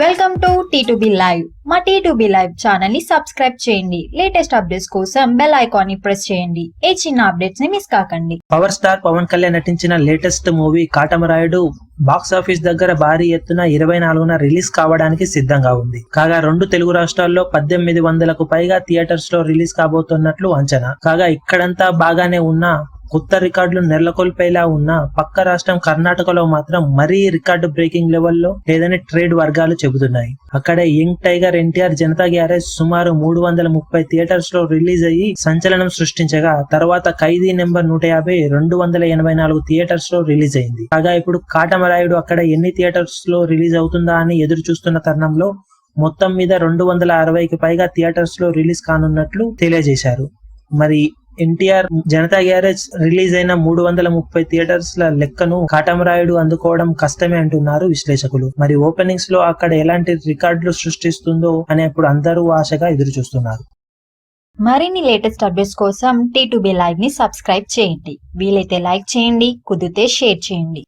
Welcome to T two B live మా T to B live ఛానల్ని subscribe చేయండి. Latest updates కోసం bell ఐకాన్ని ప్రెస్ చేయండి. ఏ చిన్న అప్డేట్స్ని మిస్ కాకండి. పవర్ స్టార్ పవన్ కళ్యాణ్ నటించిన latest movie Katamarayudu box office దగ్గర భారీ ఎత్తున ఇరవై నాలుగున రిలీజ్ కావడానికి సిద్ధంగా ఉంది. కాగా రెండు తెలుగు రాష్ట్రాల్లో పద్దెనిమిది వందలకు పైగా థియేటర్స్లో రిలీజ్ కాబోతున్నట్లు అంచనా. కాగా ఇక్కడంతా బాగానే ఉన్న కొత్త రికార్డులు నెలకొల్పేలా ఉన్న పక్క రాష్ట్రం కర్ణాటకలో మాత్రం మరీ రికార్డు బ్రేకింగ్ లెవెల్లో లేదని ట్రేడ్ వర్గాలు చెబుతున్నాయి. అక్కడ young tiger NTR Janatha Garage సుమారు మూడు వందల ముప్పై థియేటర్స్లో రిలీజ్ అయ్యి సంచలనం సృష్టించగా తర్వాత ఖైదీ నెంబర్ నూట యాభై రెండు వందల ఎనభై నాలుగు థియేటర్స్లో రిలీజ్ అయింది. కాగా ఇప్పుడు కాటమరాయుడు అక్కడ ఎన్ని థియేటర్స్లో రిలీజ్ అవుతుందా అని ఎదురు చూస్తున్న తరుణంలో మొత్తం మీద రెండు వందల అరవైకి పైగా థియేటర్స్లో రిలీజ్ కానున్నట్లు తెలియజేశారు. మరి ఎన్టీఆర్ జనతా గ్యారేజ్ రిలీజ్ అయిన మూడు వందల ముప్పై థియేటర్స్ ల లెక్కను కాటమరాయుడు అందుకోవడం కష్టమే అంటున్నారు విశ్లేషకులు. మరి ఓపెనింగ్స్లో అక్కడ ఎలాంటి రికార్డులు సృష్టిస్తుందో అనేప్పుడు అందరూ ఆశగా ఎదురు చూస్తున్నారు మరిన్ని లేటెస్ట్ అప్డేట్స్ కోసం టీ టు బి లైవ్ని సబ్స్క్రైబ్ చేయండి. వీలైతే లైక్ చేయండి కుదిరితే షేర్ చేయండి.